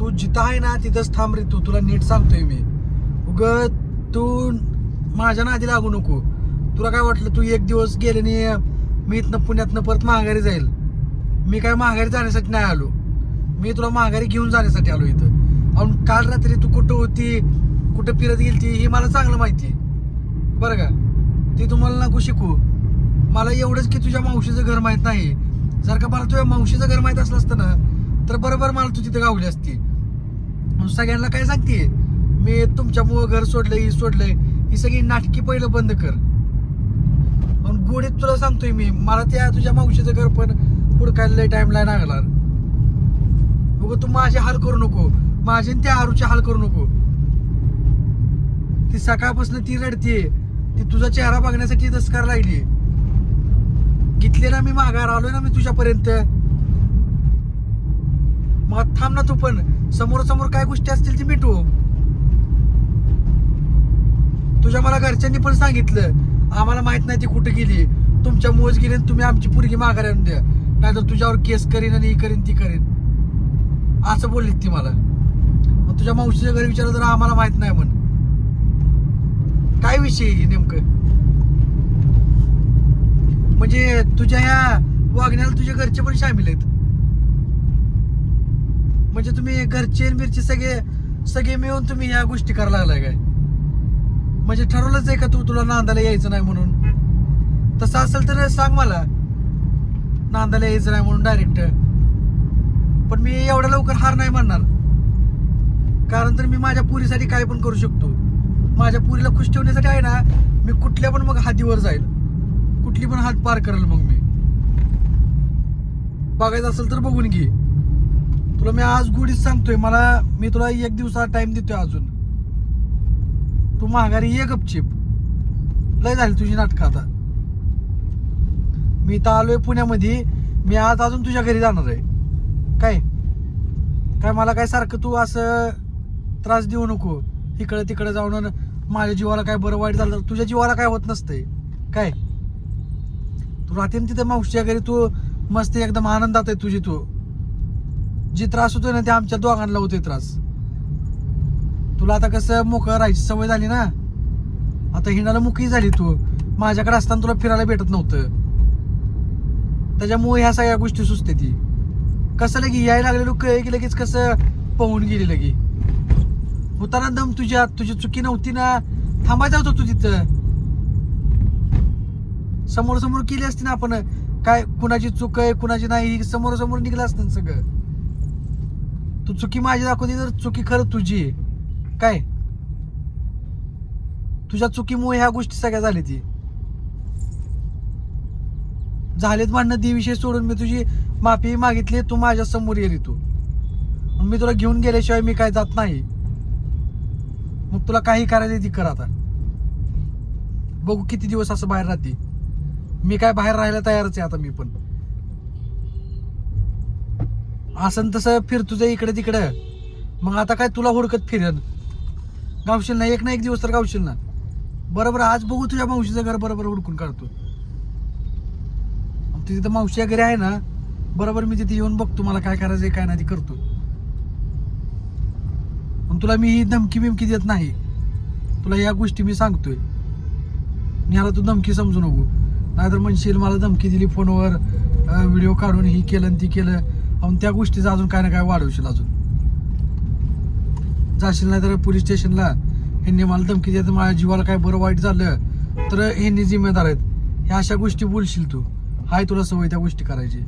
तू जिथं आहे ना तिथंच थांब रे. तू तुला नीट सांगतोय मी. उग तू माझ्या नादी लागू नको. तुला काय वाटलं तू एक दिवस गेले नाही मी इथनं पुण्यातनं परत माघारी जाईल? मी काय माघारी जाण्यासाठी नाही आलो. मी तुला माघारी घेऊन जाण्यासाठी आलो इथं. अहून काल रात्री तू कुठं होती कुठं फिरत गेली ती हे मला चांगलं माहिती आहे. बरं का? ते तुम्हाला नको शिकू. मला एवढंच की तुझ्या मावशीचं घर माहीत नाही. जर का मला तुझ्या मावशीचं घर माहीत असलं असतं ना तर बरोबर मला तू तिथे गावली असती. म्हणून सगळ्यांना काय सांगते? मी तुमच्यामुळं घर सोडलंय ही सोडलंय ही सगळी नाटकी पहिलं बंद कर. पण गोडीत तुला सांगतोय मी मला त्या तुझ्या मावशीचं घर पण हुडकायला लय टाइम लाईन लागणार. बघ तू माझे हाल करू नको. माझे त्या हारूचे हाल करू नको. ती सकाळपासून ती रडतीये. ती तुझा चेहरा बघण्यासाठी दसकार लागली घेतले ना मी माघार आलोय ना मी तुझ्यापर्यंत. मग थांब ना तू पण. समोर समोर काय गोष्टी असतील ती मिटू तुझ्या मला घरच्यांनी पण सांगितलं आम्हाला माहीत नाही ती कुठे गेली. तुमच्या मुळेच गेली आणि तुम्ही आमची पुरगी माघार आणून द्या. नाहीतर तुझ्यावर केस करीन आणि ही करीन ती करीन. असं बोललीत ती मला. मग तुझ्या मावशीच्या घरी विचारलं तर आम्हाला माहीत नाही म्हण. काय विषय आहे नेमकं? म्हणजे तुझ्या ह्या वागण्याला तुझ्या घरचे पण सामील आहेत. म्हणजे तुम्ही घरचे बिरचे सगळे सगळे मिळून तुम्ही ह्या गोष्टी करायला लागलाय काय? म्हणजे ठरवलंच आहे का तू तुला नांदायला यायचं नाही म्हणून? तसं असेल तर सांग मला. नांदायला यायचं नाही म्हणून डायरेक्ट पण मी एवढ्या लवकर हार नाही मानणार. कारण तर मी माझ्या पुरीसाठी काय पण करू शकतो. माझ्या पुरीला खुश ठेवण्यासाठी आहे ना मी कुठल्या पण मग हातीवर जाईल. कुठली पण हात पार करेल मग मी. बघायचं असेल तर बघून घे. तुला मी आज गुढीच सांगतोय मला मी तुला एक दिवसा टाइम देतोय अजून. तू माघारी ये गपचिप. लय झाली तुझी नाटकं आता. मी तर आलोय पुण्यामध्ये मी आज अजून तुझ्या घरी जाणार आहे. काय? काय मला काय सारखं तू असं त्रास देऊ नको? इकडं तिकडं जाऊन माझ्या जीवाला काय बरं वाईट झालं तर तुझ्या जीवाला काय होत नसतंय? काय? तू राहते ना तिथं मावशीच्या घरी तू मस्त एकदम आनंदात आहे तुझी तू. जी त्रास होतोय ना ते आमच्या दोघांना होते त्रास. तुला आता कसं मोकळं राहायची सवय झाली ना? आता हिंडाला मुकी झाली तू. माझ्याकडे असताना तुला फिरायला भेटत नव्हतं. त्याच्यामुळे ह्या सगळ्या गोष्टी सुचते ती. कसं लगी यायला लागलेलो कळे की लगेच कसं पळून गेली लगी. होता ना दम तुझ्या तुझी चुकी नव्हती ना. थांबायचा होतो तू तिथं. समोर समोर केली असती ना आपण. काय कुणाची चूक आहे कुणाची नाही समोर समोर निघलं असतं ना सगळं. तू चुकी माझी दाखवते तर चुकी खरं तुझी आहे. काय? तुझ्या चुकीमुळे ह्या गोष्टी सगळ्या झाल्या ती. झालेत म्हणणं ती विषय सोडून मी तुझी माफी मागितली तू माझ्यासमोर येली तू. मी तुला घेऊन गेल्याशिवाय मी काय जात नाही. मग तुला काही करायचं ती कर आता. बघू किती दिवस असं बाहेर राहते. मी काय बाहेर राहायला तयारच आहे आता मी पण. असं तसं फिर तुझं इकडे तिकडं. मग आता काय तुला हुडकत फिरेन? गावशील ना एक ना एक दिवस तर गावशील ना. बरोबर आज बघू तुझ्या मावशीचं घर बरोबर हुडकून काढतो. तिथे तिथं मावशी घरी आहे ना बरोबर मी तिथे येऊन बघतो मला काय करायचं काय नाही ते करतो. पण तुला मी ही धमकी बिमकी देत नाही. तुला या गोष्टी मी सांगतोय. ह्याला तू धमकी समजू नको. नाहीतर म्हणशील मला धमकी दिली फोनवर व्हिडिओ काढून ही केलं आणि ती केलं. आणि त्या गोष्टीचं अजून काय ना काय वाढवशील अजून. जाशील नाही तर पोलीस स्टेशनला. ह्यांनी मला धमकी देत माझ्या जीवाला काय बरं वाईट झालं तर ह्यांनी जिम्मेदार आहेत. ह्या अशा गोष्टी बोलशील तू. हाय तुला सवय त्या गोष्टी करायची.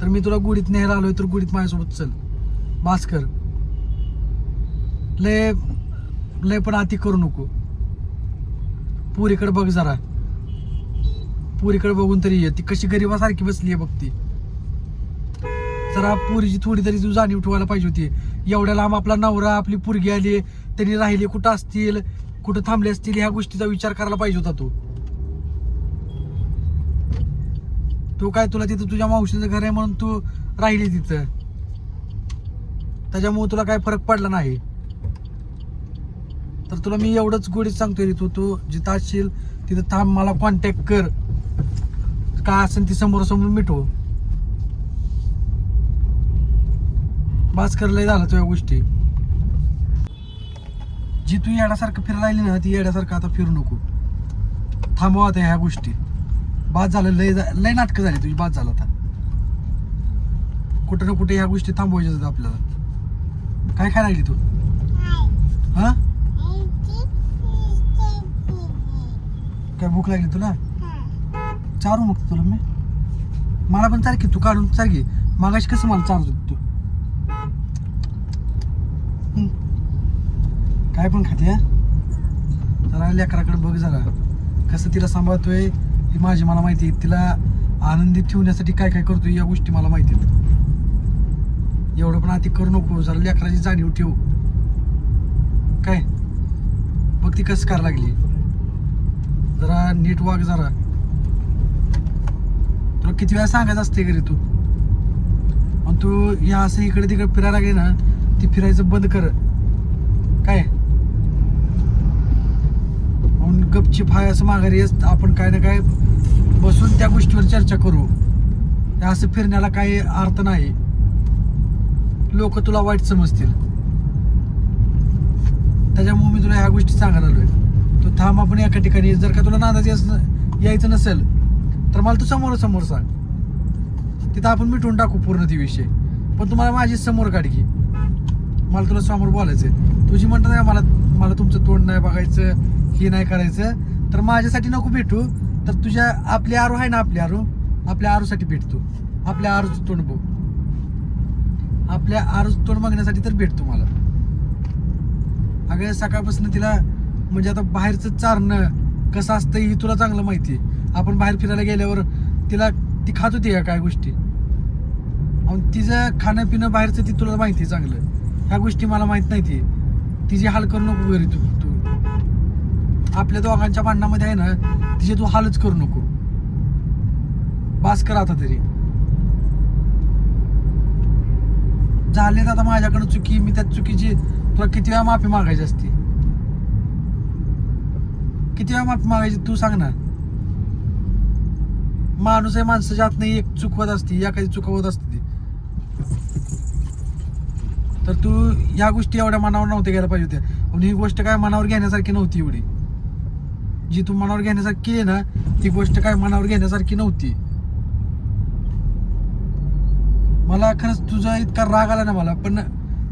तर मी तुला गुडीत न्यायला आलोय तर गुडीत माझ्यासोबत चल. भास्कर लय लय पण अति करू नको. पुरीकडे बघ जरा. पुरीकडे बघून तरी ये. ती कशी गरिबासारखी बसली आहे बघ ती. जरा पुरीची थोडी तरी तू जाणीव ठेवायला पाहिजे होती. एवढ्या लांब आपला नवरा आपली पुरगी आली त्यांनी राहिली कुठं असतील कुठं थांबले असतील ह्या गोष्टीचा विचार करायला पाहिजे होता तू. तू काय तुला तिथं तुझ्या मावशीचं घर आहे म्हणून तू राहिली तिथं. त्याच्यामुळे तुला काय फरक पडला नाही. तर तुला मी एवढंच गोडीत सांगतोय तू तू जिथं असशील तिथं थांब मला कॉन्टॅक्ट कर. काय असेल ती समोरासमोर समोर भास्कर लय झालं तुझ्या गोष्टी. जी तू येण्यासारखं फिरायली ना ती येण्यासारखं आता फिरू नको. थांबवा आता ह्या गोष्टी. बाद झालं लय लय नाटकं झाली तुझी बाद झालं आता. कुठं ना कुठे ह्या गोष्टी थांबवायच्या आहेत आपल्याला. काय खायला लागली तू? हा? काय भूक लागली तुला? चारू मग तुला मी. मला पण चाल की तू काढून चाल की मागाशी कसं मला चारत तू हं. काय पण खाते जरा लेकराकडे बघ जरा. कसं तिला सांभाळतोय ही माझी मला माहिती आहे. तिला आनंदी ठेवण्यासाठी काय काय करतोय या गोष्टी मला माहिती आहेत. एवढं पण आधी करू नको जरा लेकराची जाणीव ठेव. काय? बघ ती कसं करायला लागली. जरा नीट वाग जरा. तुला किती वेळा सांगायचं असते घरी तू? आणि तू या असं इकडे तिकडे फिरायला लागली ना ती फिरायचं बंद कर काय म्हणून गपचीप हाय असं माघारी येस आपण काय ना काय बसून त्या गोष्टीवर चर्चा करू. असं फिरण्याला काही अर्थ नाही. लोक तुला वाईट समजतील. त्याच्यामुळे मी तुला ह्या गोष्टी सांगायला आलोय. तू थांब आपण एका ठिकाणी जर का तुला नांदाच यायचं नसेल तर मला तू समोर समोर सांग. तिथं आपण मिटवून टाकू पूर्ण ती विषय. पण तुम्हाला माझी समोर काढ की. मला तुला समोर बोलायचं आहे तुझी म्हणतात ना मला मला तुमचं तोंड नाही बघायचं. हे नाही करायचं. तर माझ्यासाठी नको भेटू. तर तुझ्या आपली आरू आहे ना आपली आरू? आपल्या आरूसाठी भेटतो. आपल्या आरूचं तोंड बघ. आपल्या आरूचं तोंड मागण्यासाठी तर भेटतो मला. अगं सकाळपासून तिला म्हणजे आता बाहेरचं चारणं कसं असतं ही तुला चांगलं माहिती आहे. आपण बाहेर फिरायला गेल्यावर तिला ती खात होती का काय गोष्टी? तिचं खाणं पिणं बाहेरचं ती तुला माहिती आहे चांगलं. ह्या गोष्टी मला माहीत नाही ती. तिची हाल करू नको घरी तू. आपल्या दोघांच्या भांडणामध्ये आहे ना तिचे तू हालच करू नको. बास कर आता तरी. झालेत आता माझ्याकडे चुकी मी त्या चुकीची तुला किती वेळा माफी मागायची असती? किती वेळा माफी मागायची तू सांग ना. माणूस आहे माणसाच्या हात नाही एक चुकवत असते एखादी चुकवत असते तर तू या गोष्टी एवढ्या मनावर नव्हत्या घ्यायला पाहिजे होत्या. आणि ही गोष्ट काय मनावर घेण्यासारखी नव्हती एवढी. जी तू मनावर घेण्यासारखी आहे ना ती गोष्ट काय मनावर घेण्यासारखी नव्हती. मला खरंच तुझा इतका राग आला ना मला पण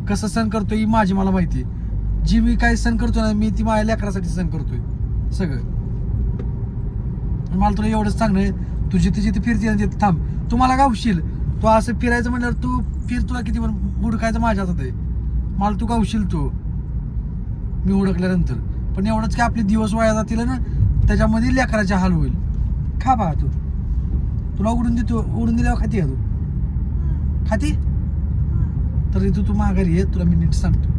कसं सण करतोय ही माझी मला माहिती आहे. जी मी काय सण करतो ना मी ती माझ्या लेकरासाठी सण करतोय. सगळं. मला तुला एवढंच सांगणं आहे, तू जिथे फिरते ना तिथे थांब. तू मला गावशील. तू असं फिरायचं म्हणल्यावर तू फिर तुला किती पण उडकायचं माझ्या हातात आहे. मला तू गावशील तू. मी उडकल्यानंतर पण एवढंच की आपले दिवस वाया जातील ना त्याच्यामध्ये लेकराचे हाल होईल. खा बा तू. तुला उडून देतो उडून दिल्यावर खाती का तू? खाती? तर इथं तू माघारी ये तुला मी नीट सांगतो.